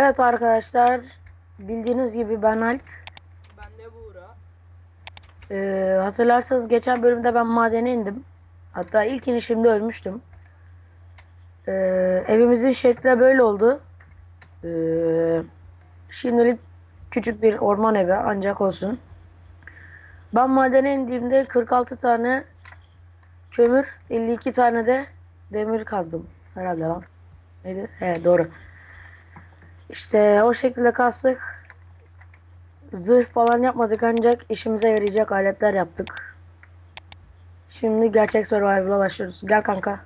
Evet arkadaşlar bildiğiniz gibi ben Alp. Ben de Buğra. Ee, hatırlarsanız geçen bölümde ben madene indim. Hatta ilk inişimde ölmüştüm. Ee, evimizin şekli böyle oldu. Ee, şimdilik küçük bir orman evi ancak olsun. Ben madene indiğimde 46 tane kömür, 52 tane de demir kazdım. Herhalde lan. Neydi? He doğru. İşte o şekilde kastık. Zırh falan yapmadık ancak işimize yarayacak aletler yaptık. Şimdi gerçek survival'a başlıyoruz. Gel kanka.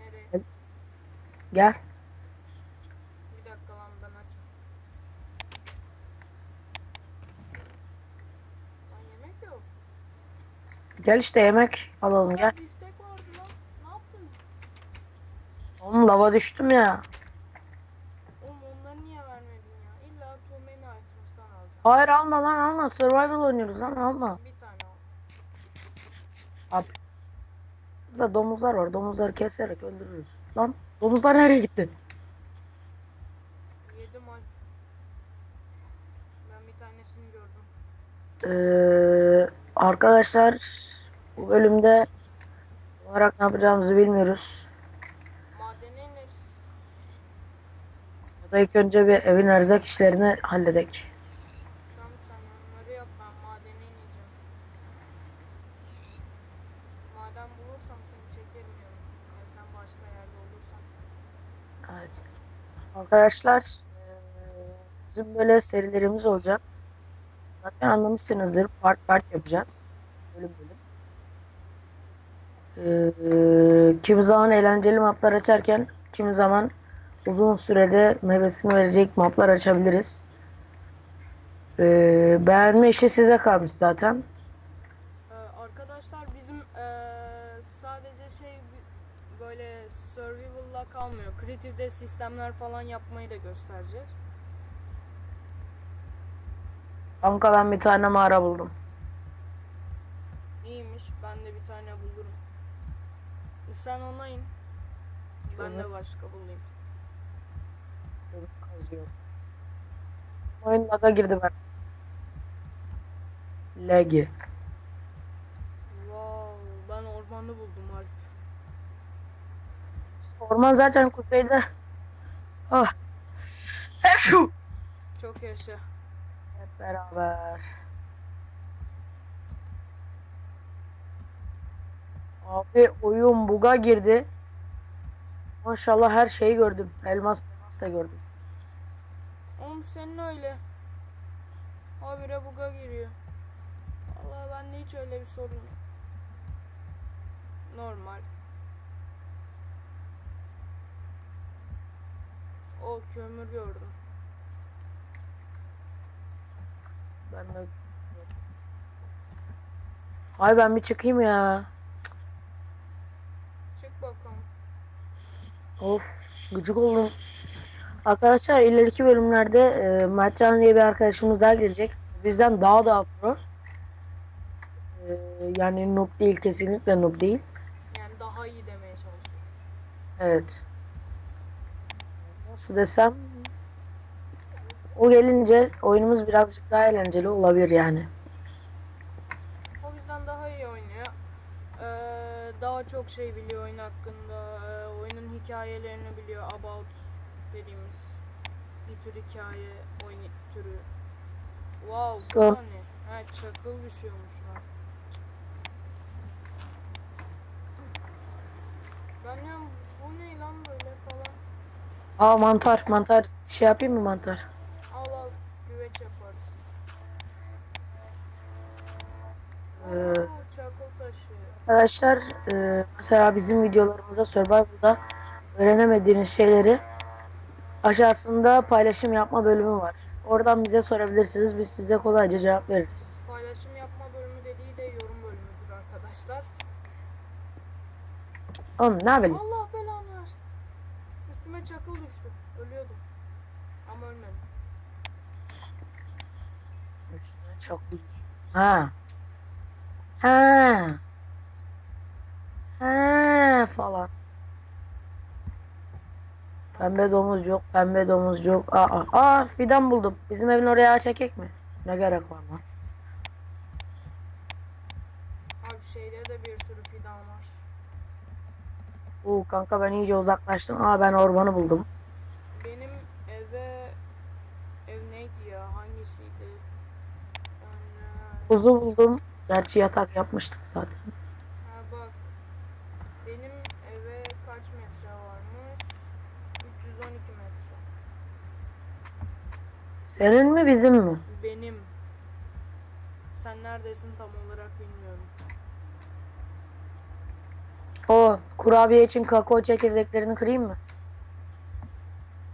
Nereye? Gel. Bir dakika lan ben açım. Lan yemek yok. Gel işte yemek alalım gel. Biftek vardı lan. Ne yaptın? Oğlum lava düştüm ya. Hayır alma lan alma. Survival oynuyoruz lan alma. Bir tane al. Abi. Burada domuzlar var. Domuzları keserek öldürürüz. Lan domuzlar nereye gitti? Yedim al. Ben bir tanesini gördüm. Ee, arkadaşlar bu bölümde olarak ne yapacağımızı bilmiyoruz. Madene ineriz. Ya da ilk önce bir evin erzak işlerini halledek. Tamam sen onları yap ben madene ineceğim. Maden bulursam seni çekerim yanıma. Yani sen başka yerde olursan. Evet. Arkadaşlar bizim böyle serilerimiz olacak. Zaten anlamışsınızdır. Part part yapacağız. Bölüm bölüm. Eee, kimi zaman eğlenceli maplar açarken kimi zaman uzun sürede meyvesini verecek maplar açabiliriz. Eee, beğenme işi size kalmış zaten. Kalmıyor. Creative'de sistemler falan yapmayı da göstereceğiz. Kanka ben bir tane mağara buldum. İyiymiş. Ben de bir tane bulurum. Sen ona in. Ben de başka bulayım. Kazıyor. Oyun laga girdi ben. Lagi. Wow, ben ormanı buldum. Orman zaten kuzeyde. Ah. Hep şu. Çok yaşa. Hep beraber. Abi oyun buga girdi. Maşallah her şeyi gördüm. Elmas elmas da gördüm. Oğlum senin öyle. Habire buga giriyor. Allah bende hiç öyle bir sorun yok. Normal. O kömür gördüm. Ben de Ay ben bir çıkayım ya. Çık bakalım. Of gıcık oldum. Arkadaşlar ileriki bölümlerde e, Mertcan diye bir arkadaşımız daha gelecek. Bizden daha daha pro. E, yani noob değil kesinlikle noob değil. Yani daha iyi demeye çalışıyorum. Evet. Nasıl desem o gelince oyunumuz birazcık daha eğlenceli olabilir yani. O bizden daha iyi oynuyor. Ee, daha çok şey biliyor oyun hakkında. Ee, oyunun hikayelerini biliyor. About dediğimiz bir tür hikaye, oyun türü. Wow, bu So- ne? Ha, çakıl düşüyormuş lan. Ben diyorum bu ne lan böyle. Aa mantar mantar şey yapayım mı mantar? Al al güveç yaparız. Ee. Arkadaşlar e, mesela bizim videolarımızda Survival'da öğrenemediğiniz şeyleri aşağısında paylaşım yapma bölümü var. Oradan bize sorabilirsiniz. Biz size kolayca cevap veririz. Paylaşım yapma bölümü dediği de yorum bölümüdür arkadaşlar. Oğlum ne bileyim. Allah belanı. Üstüme çakıl düştü. Ölüyordum. Ama ölmedim. Üstüne çakıl Ha. Ha. Ha falan. Pembe domuzcuk, pembe domuzcuk. Aa, aa fidan buldum. Bizim evin oraya ağaç ekek mi? Ne gerek var lan? Abi şeyde de bir sürü fidan var. Oo kanka ben iyice uzaklaştım. Aa ben ormanı buldum. Benim eve ev neydi ya hangisiydi? Yani, Kuzu buldum. Gerçi yatak yapmıştık zaten. ha bak benim eve kaç metre varmış? 312 metre. Senin mi bizim mi? Benim. Sen neredesin tam olarak bilmiyorum. O kurabiye için kakao çekirdeklerini kırayım mı?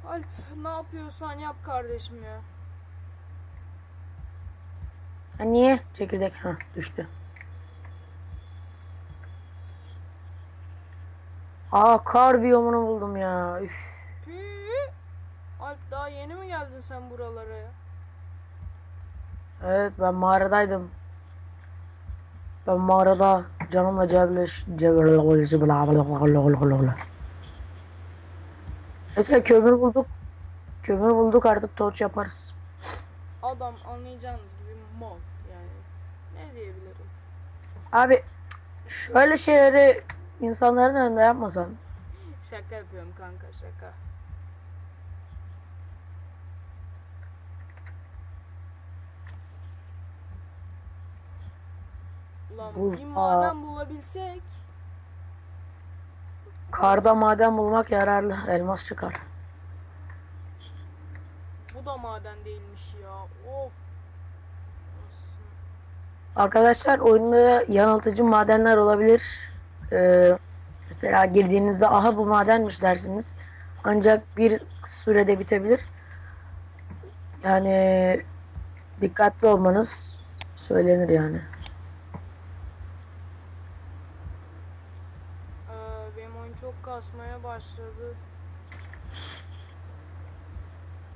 Alp ne yapıyorsan yap kardeşim ya. Ha niye? Çekirdek ha düştü. Aa kar biyomunu buldum ya. Üf. Pii. Alp daha yeni mi geldin sen buralara ya? Evet ben mağaradaydım. Ben mağarada canımla cebleş Mesela kömür bulduk. Kömür bulduk artık torç yaparız. Adam anlayacağınız gibi mal yani. Ne diyebilirim? Abi şöyle şeyleri insanların önünde yapmasan. Şaka yapıyorum kanka şaka. Ulan Buz- bir maden bulabilsek Karda maden bulmak yararlı. Elmas çıkar. bu da maden değilmiş ya. Of. Arkadaşlar oyunda yanıltıcı madenler olabilir. Ee, mesela girdiğinizde aha bu madenmiş dersiniz. Ancak bir sürede bitebilir. Yani dikkatli olmanız söylenir yani. Ee, benim oyun çok kasmaya başladı.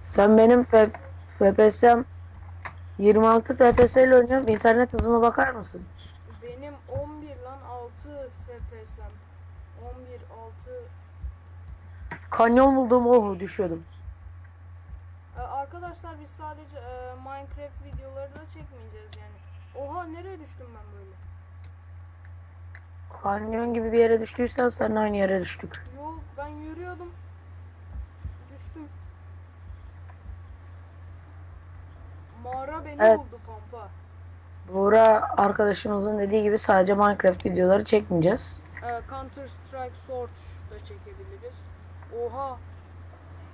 Sen benim FPS'm 26 FPS ile oynuyorum. İnternet hızıma bakar mısın? Benim 11 lan 6 FPS'm. 11 6 Kanyon buldum oh düşüyordum. Ee, arkadaşlar biz sadece e, Minecraft videoları da çekmeyeceğiz yani. Oha nereye düştüm ben böyle? Kanyon gibi bir yere düştüysen sen aynı yere düştük. Yok ben yürüyordum. Düştüm. Mağara beni Evet. buldu pampa. Buğra arkadaşımızın dediği gibi sadece Minecraft videoları çekmeyeceğiz. Ee, Counter Strike Sword da çekebiliriz. Oha.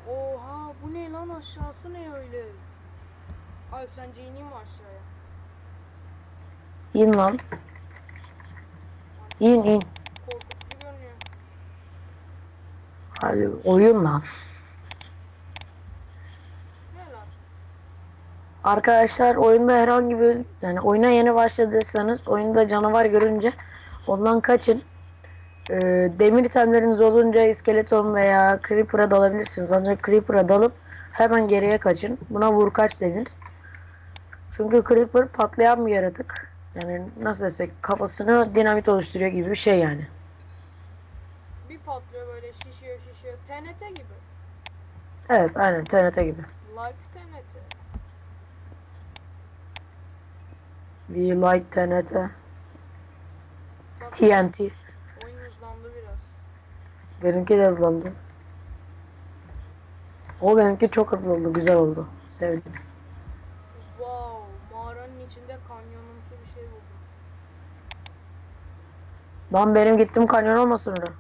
Oha bu ne lan aşağısı ne öyle? Alp sence ineyim mi aşağıya? İn lan. İn in. Hadi oyun lan? Arkadaşlar oyunda herhangi bir yani oyuna yeni başladıysanız oyunda canavar görünce ondan kaçın. Ee, demir itemleriniz olunca iskeleton veya creeper'a dalabilirsiniz. Ancak creeper'a dalıp hemen geriye kaçın. Buna vur kaç denir. Çünkü creeper patlayan bir yaratık. Yani nasıl desek kafasını dinamit oluşturuyor gibi bir şey yani. Bir patlıyor böyle şişiyor şişiyor. TNT gibi. Evet aynen TNT gibi. Like TNT. We like TNT. Bak TNT. oyun hızlandı biraz. Benimki de hızlandı. O benimki çok hızlı oldu. Güzel oldu. Sevdim. Wow, mağaranın içinde kanyonumsu bir şey buldum. Lan benim gittim kanyon olmasın orada.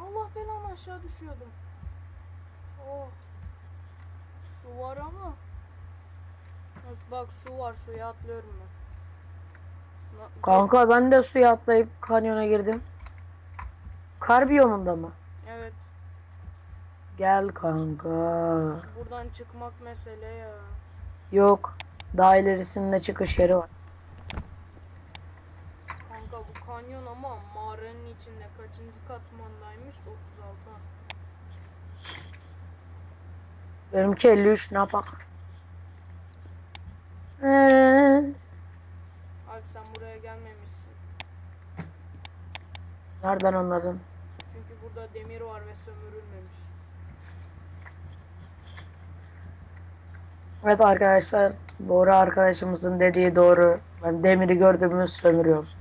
Allah belanı aşağı düşüyordum. Oh. Su var ama. Bak su var suya atlıyorum ben. Kanka ben de suya atlayıp kanyona girdim. Kar biyomunda mı? Evet. Gel kanka. Buradan çıkmak mesele ya. Yok. Daha ilerisinde çıkış yeri var. Kanka bu kanyon ama mağaranın içinde kaçıncı katmandaymış? 36. Benimki 53 ne yapak? Ee, Alp sen buraya gelmemişsin. nereden anladın? Çünkü burada demir var ve sömürülmemiş. Evet arkadaşlar Bora arkadaşımızın dediği doğru. Ben demiri gördüğümü sömürüyorum.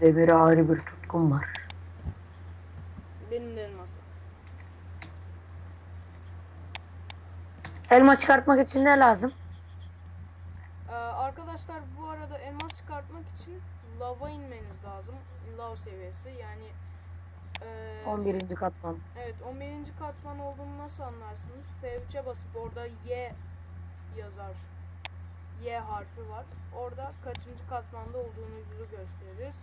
Demire ayrı bir tutkum var. Benim de elmasım. Elma çıkartmak için ne lazım? Ee, arkadaşlar bu arada elmas çıkartmak için lava inmeniz lazım. Lav seviyesi yani ee, 11. katman. Evet 11. katman olduğunu nasıl anlarsınız? F3'e basıp orada Y yazar. Y harfi var. Orada kaçıncı katmanda olduğunuzu gösterir.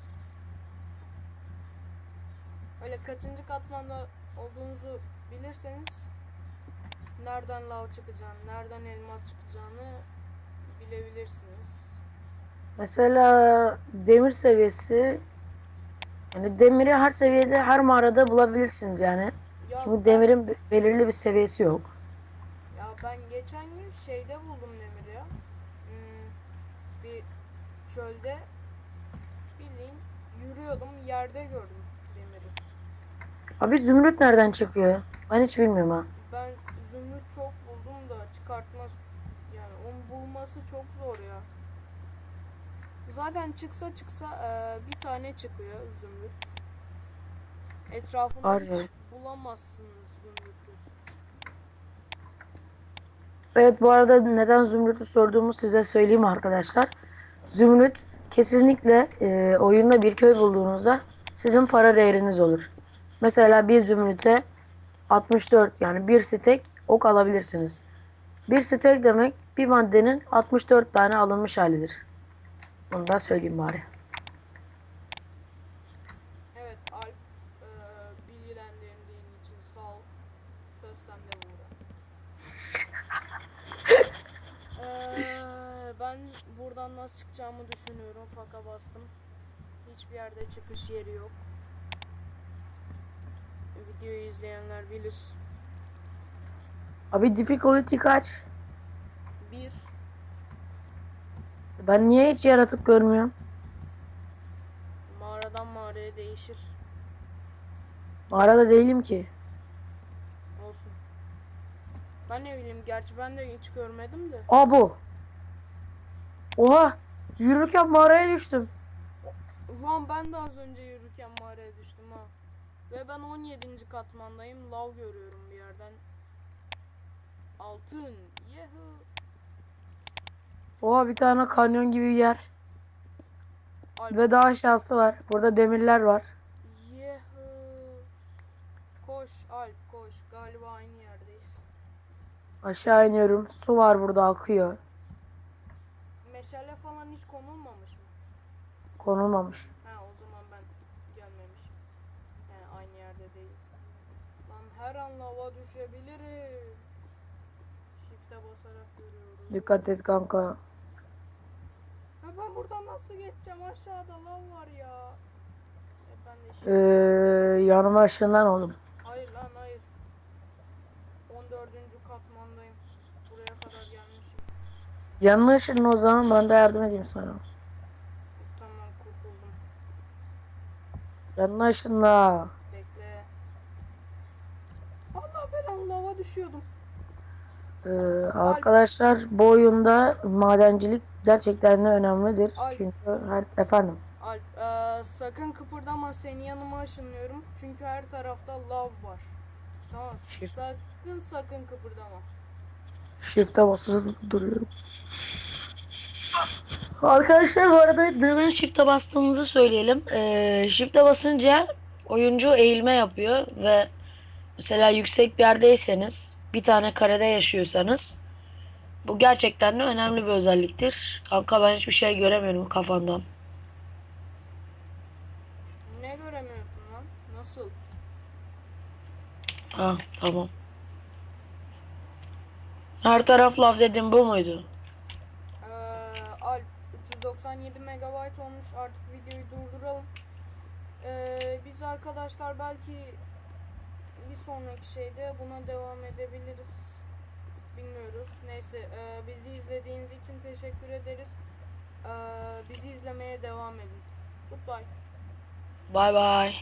Öyle kaçıncı katmanda olduğunuzu bilirseniz nereden lav çıkacağını, nereden elmas çıkacağını bilebilirsiniz. Mesela demir seviyesi yani demiri her seviyede her mağarada bulabilirsiniz yani. Ya Çünkü ben- demirin be- belirli bir seviyesi yok. Ya ben geçen gün şeyde buldum demiri ya. Hmm, bir çölde bildiğin yürüyordum yerde gördüm. Abi zümrüt nereden çıkıyor? Ben hiç bilmiyorum ha. Ben zümrüt çok buldum da çıkartmaz yani onu bulması çok zor ya. Zaten çıksa çıksa eee, bir tane çıkıyor zümrüt. Etrafında Var hiç bulamazsınız zümrütü. Evet bu arada neden zümrütü sorduğumu size söyleyeyim arkadaşlar. Zümrüt kesinlikle e, oyunda bir köy bulduğunuzda sizin para değeriniz olur. Mesela bir zümrüte 64 yani bir stek ok alabilirsiniz. Bir stek demek bir maddenin 64 tane alınmış halidir. Bunu da söyleyeyim bari. Evet Alp eee bilgilendirdiğin için sağ ol. Söz sende Buğra. Eee, ben buradan nasıl çıkacağımı düşünüyorum. Faka bastım. Hiçbir yerde çıkış yeri yok. Videoyu izleyenler bilir. Abi difficulty kaç? Bir, Ben niye hiç yaratık görmüyorum? mağaradan mağaraya değişir. Mağarada değilim ki. Olsun. Ben ne bileyim gerçi ben de hiç görmedim de. Aa bu. Oha. Yürürken mağaraya düştüm. Ulan ben de az önce yürürken mağaraya düştüm ha. Ve ben 17. katmandayım. Lav görüyorum bir yerden. Altın. Yehu. Oha bir tane kanyon gibi bir yer. Alp. Ve daha aşağısı var. Burada demirler var. Yehu. Koş Alp koş. Galiba aynı yerdeyiz. Aşağı iniyorum. Su var burada akıyor. Meşale falan hiç konulmamış mı? Konulmamış. Ha o zaman ben gelmemişim. Yani aynı yerde değiliz. Lan her an lava düşebilirim. Shift'e basarak görüyorum. Dikkat et kanka. Ha ben buradan nasıl geçeceğim? Aşağıda lav var ya. E ben de. Ee, yanıma ışınlan oğlum. Hayır lan hayır. 14. katmandayım. Buraya kadar gelmişim. Yanına ışınlan o zaman ben de yardım edeyim sana. Tamam kurtuldum. Yanına ışınla. Bekle. Allah belanı lava düşüyordum. Ee, arkadaşlar bu oyunda madencilik gerçekten de önemlidir. Ay. Çünkü her efendim. Alp eee, sakın kıpırdama seni yanıma ışınlıyorum. Çünkü her tarafta lav var. Tamam Shift. sakın sakın kıpırdama. Shift'e basılı duruyorum. Arkadaşlar bu arada neden shift'e bastığımızı söyleyelim. Ee, shift'e basınca oyuncu eğilme yapıyor ve mesela yüksek bir yerdeyseniz bir tane karede yaşıyorsanız bu gerçekten de önemli bir özelliktir. Kanka ben hiçbir şey göremiyorum kafandan. Ne göremiyorsun lan? Nasıl? Ha tamam. Her taraf lav dedim bu muydu? Eee, Alp 397 megabayt olmuş. Artık videoyu durduralım. Eee, biz arkadaşlar belki bir sonraki şeyde buna devam edebiliriz. Bilmiyoruz. Neyse eee, bizi izlediğiniz için teşekkür ederiz. Eee, bizi izlemeye devam edin. Goodbye. Bay bay.